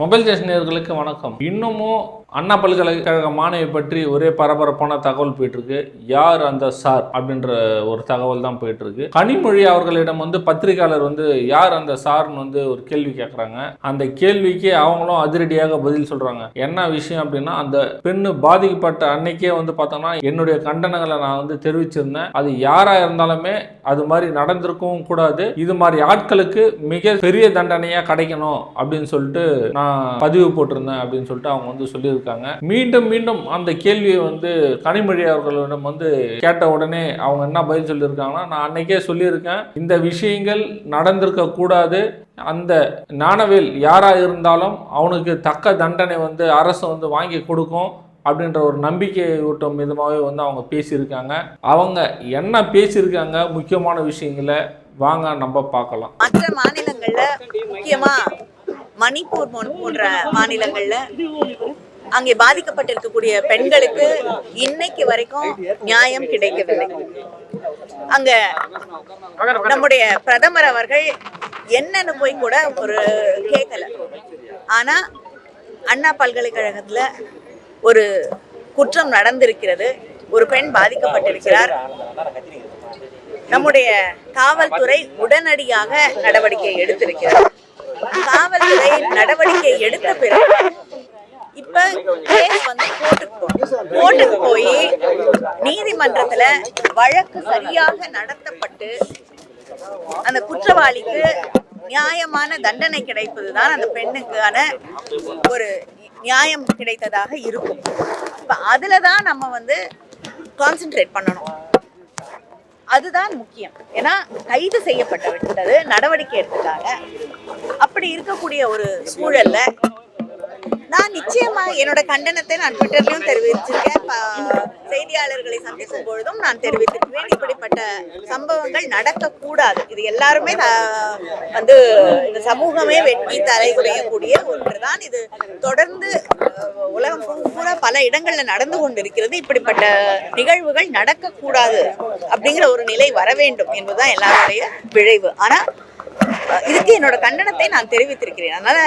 Mobile station வணக்கம். இன்னமும் அண்ணா பல்கலைக்கழக மாணவி பற்றி ஒரே பரபரப்பான தகவல் போயிட்டுருக்கு. யார் அந்த சார் அப்படின்ற ஒரு தகவல் தான் போயிட்டுருக்கு. கனிமொழி அவர்களிடம் வந்து பத்திரிகையாளர் வந்து யார் அந்த சார்னு வந்து ஒரு கேள்வி கேட்குறாங்க அந்த கேள்விக்கு அவங்களும் அதிரடியாக பதில் சொல்கிறாங்க என்ன விஷயம் அப்படின்னா அந்த பெண்ணு பாதிக்கப்பட்ட அன்னைக்கே வந்து பார்த்தோம்னா என்னுடைய கண்டனங்களை நான் வந்து தெரிவிச்சிருந்தேன். அது யாராக இருந்தாலுமே அது மாதிரி நடந்திருக்கவும் கூடாது. இது மாதிரி ஆட்களுக்கு மிக பெரிய தண்டனையாக கிடைக்கணும் அப்படின்னு சொல்லிட்டு நான் பதிவு போட்டிருந்தேன் அப்படின்னு சொல்லிட்டு அவங்க வந்து சொல்லியிருக்காங்க. மீண்டும் மீண்டும் அந்த கேள்வியை வந்து கனிமொழி அவர்களிடம் வந்து கேட்ட உடனே அவங்க என்ன பதில் சொல்லியிருக்காங்கன்னா நான் அன்னைக்கே சொல்லியிருக்கேன் இந்த விஷயங்கள் நடந்திருக்க கூடாது. அந்த ஞானவேல் யாராக இருந்தாலும் அவனுக்கு தக்க தண்டனை வந்து அரசு வந்து வாங்கி கொடுக்கும் அப்படின்ற ஒரு நம்பிக்கை ஊட்டும் விதமாகவே வந்து அவங்க பேசியிருக்காங்க. அவங்க என்ன பேசியிருக்காங்க முக்கியமான விஷயங்களை வாங்க நம்ம பார்க்கலாம். மற்ற மாநிலங்களில் முக்கியமாக மணிப்பூர் போன்ற மாநிலங்கள்ல அங்கே பாதிக்கப்பட்டிருக்கக்கூடிய பெண்களுக்கு இன்னைக்கு வரைக்கும் நியாயம் கிடைக்கவில்லை. அங்க நம்முடைய பிரதமர் அவர்கள் என்னன்னு போய் கூட ஒரு கேட்கல ஆனா அண்ணா பல்கலைக்கழகத்துல ஒரு குற்றம் நடந்திருக்கிறது. ஒரு பெண் பாதிக்கப்பட்டிருக்கிறார். நம்முடைய காவல்துறை உடனடியாக நடவடிக்கை எடுத்திருக்கிறது. காவல்துறை நடவடிக்கை எடுத்த பிறகு இப்ப கேஸ் வந்து கோர்ட்டுக்கு போகணும் கோர்ட்டுக்கு போய் நீதிமன்றத்துல வழக்கு சரியாக நடத்தப்பட்டு அந்த குற்றவாளிக்கு நியாயமான தண்டனை கிடைப்பதுதான் அந்த பெண்ணுக்கான ஒரு நியாயம் கிடைத்ததாக இருக்கும். இப்ப அதுலதான் நம்ம வந்து கான்சென்ட்ரேட் பண்ணணும். அதுதான் முக்கியம். ஏன்னா கைது செய்யப்பட்டு விட்டது நடவடிக்கை எடுத்துட்டாங்க. அப்படி இருக்கக்கூடிய ஒரு சூழல்ல நான் நிச்சயமா என்னோட கண்டனத்தை நான் ட்விட்டர்லயும் தெரிவிச்சிருக்கேன். செய்தியாளர்களை சந்திக்கும் பொழுதும் நான் தெரிவித்திருக்கிறேன் இப்படிப்பட்ட சம்பவங்கள் நடக்கக்கூடாது. இது எல்லாருமே வந்து இந்த சமூகமே வெட்டி தலைகுறையக்கூடிய ஒன்றுதான். இது தொடர்ந்து உலகம் பூரா பல இடங்கள்ல நடந்து கொண்டிருக்கிறது. இப்படிப்பட்ட நிகழ்வுகள் நடக்கக்கூடாது அப்படிங்கிற ஒரு நிலை வர வேண்டும் என்பதுதான் எல்லாருடைய விழைவு. ஆனா இதுக்கு என்னோட கண்டனத்தை நான் தெரிவித்திருக்கிறேன். அதனால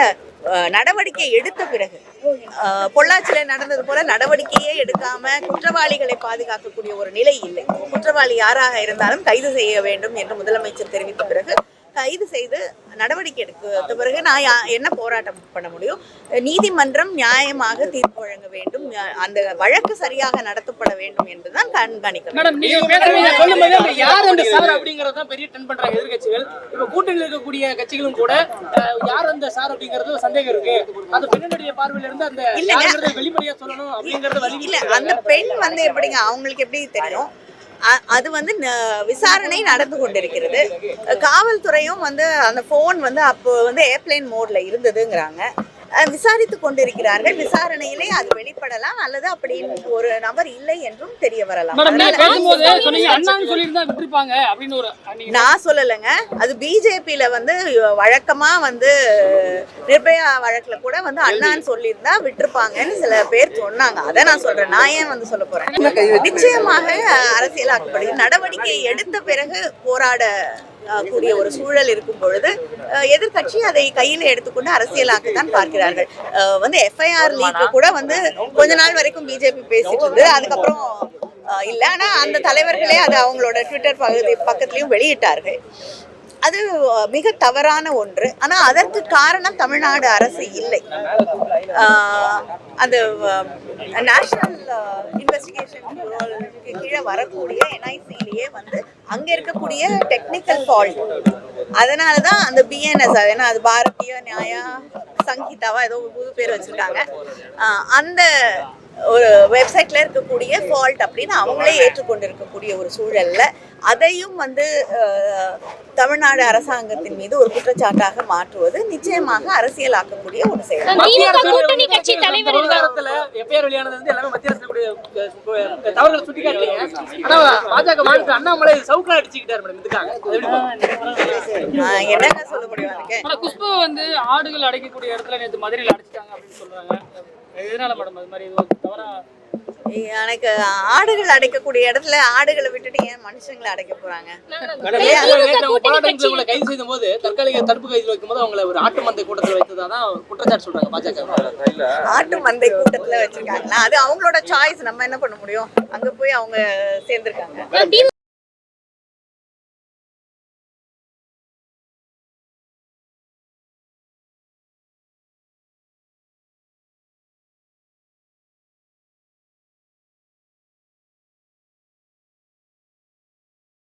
அஹ், நடவடிக்கை எடுத்த பிறகு பொள்ளாச்சியில் பொள்ளாச்சியில நடந்தது போல நடவடிக்கையே எடுக்காம குற்றவாளிகளை பாதுகாக்கக்கூடிய ஒரு நிலை இல்லை. குற்றவாளி யாராக இருந்தாலும் கைது செய்ய வேண்டும் என்று முதலமைச்சர் தெரிவித்த பிறகு கைது செய்து நடவடிக்கை எடுத்த பிறகு நான் என்ன போராட்டம் பண்ண முடியும்? நீதிமன்றம் நியாயமாக தீர்ப்பு வழங்க வேண்டும். அந்த வழக்கு சரியாக நடத்தப்பட வேண்டும் என்றுதான் கண்காணிக்க வேண்டும். மேடம் நீங்க பேசுறீங்க சொல்லும்போது அந்த யார் அந்த சார் அப்படிங்கறது தான் பெரிய ட்ரெண்ட் பண்றாங்க எதிர்கட்சிகள் இப்ப கூட்டணியில் இருக்கக்கூடிய கட்சிகளும் கூட யார் அந்த சார் அப்படிங்கறது சந்தேகம் இருக்கு. அந்த பெண்ணுடைய பார்வையில இருந்து அந்த வெளிப்படையா சொல்லணும் அப்படிங்கறது இல்ல அந்த பெண் வந்து எப்படிங்க அவங்களுக்கு எப்படி தெரியும்? அது வந்து ந- விசாரணை நடந்து கொண்டிருக்கிறது. காவல்துறையும் வந்து அந்த ஃபோன் வந்து அப்போ வந்து ஏர்பிளைன் மோட்ல இருந்ததுங்கிறாங்க. விசாரித்து கொண்டிருக்கிறார்கள். விசாரணையிலே அது வெளிப்படலாம் அல்லது அப்படி ஒரு நபர் இல்லை என்றும் தெரிய வரலாம். நான் சொல்லலைங்க. அது பிஜேபியில வந்து வழக்கமா வந்து நிர்பயா வழக்குல கூட வந்து அண்ணான்னு சொல்லியிருந்தா விட்டுருப்பாங்கன்னு சில பேர் சொன்னாங்க. அதை நான் சொல்றேன். நான் ஏன் வந்து சொல்ல போறேன்? நிச்சயமாக அரசியலாக்கப்படுகிறது. நடவடிக்கை எடுத்த பிறகு போராட கூடிய ஒரு சூழல் இருக்கும் பொழுது எதிர்கட்சி அதை கையில எடுத்துக்கொண்டு அரசியலாக்கத்தான் பார்க்கிறார்கள். வந்து எஃப்ஐஆர் லீக்கு கூட வந்து கொஞ்ச நாள் வரைக்கும் பிஜேபி பேசிட்டு இருந்தது அதுக்கப்புறம் இல்ல. ஆனா அந்த தலைவர்களே அது அவங்களோட ட்விட்டர் பகுதி பக்கத்துலயும் வெளியிட்டார்கள். அது மிக தவறான ஒன்று. ஆனா அதற்கு காரணம் தமிழ்நாடு அரசு இல்லை. அது அந்த நேஷனல் இன்வெஸ்டிகேஷன் கீழே வரக்கூடிய என்ஐசிலேயே வந்து அங்கே இருக்கக்கூடிய டெக்னிக்கல் ஃபால்ட் அதனால தான் அந்த பிஎன்எஸ் ஏன்னா அது பாரதிய நியாயா சங்கீதாவா ஏதோ புது பேர் வச்சிருக்காங்க. அந்த ஒரு வெப்சைட்ல இருக்கக்கூடிய ஃபால்ட் அப்படின்னு அவங்களே ஏற்றுக்கொண்டு இருக்கக்கூடிய ஒரு சூழல்ல அதையும் வந்து தமிழ்நாடு அரசாங்கத்தின் மீது ஒரு குற்றச்சாட்டாக மாற்றுவது நிச்சயமாக அரசியலாக்கக்கூடிய ஒரு செயல். என்னங்க சொல்ல முடியும் குஷ்பு வந்து ஆடுகள் அடைக்கக்கூடிய இடத்துல நேத்து மதுரையில் அடைச்சிட்டாங்க அப்படின்னு சொல்றாங்க. எதனால மேடம் அது மாதிரி தவறா? எனக்கு ஆடுகள் அடைக்கக்கூடிய இடத்துல ஆடுகளை விட்டுட்டு ஏன் மனுஷங்களை அடைக்க போறாங்க? கைது செய்த போது தற்காலிக தடுப்பு கைதில் வைக்கும்போது அவங்கள ஒரு ஆட்டு மந்தை கூட்டத்தில் வைத்ததா தான் குற்றச்சாட்டு சொல்றாங்க பாஜக. ஆட்டு மந்தை கூட்டத்துல வச்சிருக்காங்களா? அது அவங்களோட சாய்ஸ் நம்ம என்ன பண்ண முடியும்? அங்க போய் அவங்க சேர்ந்திருக்காங்க.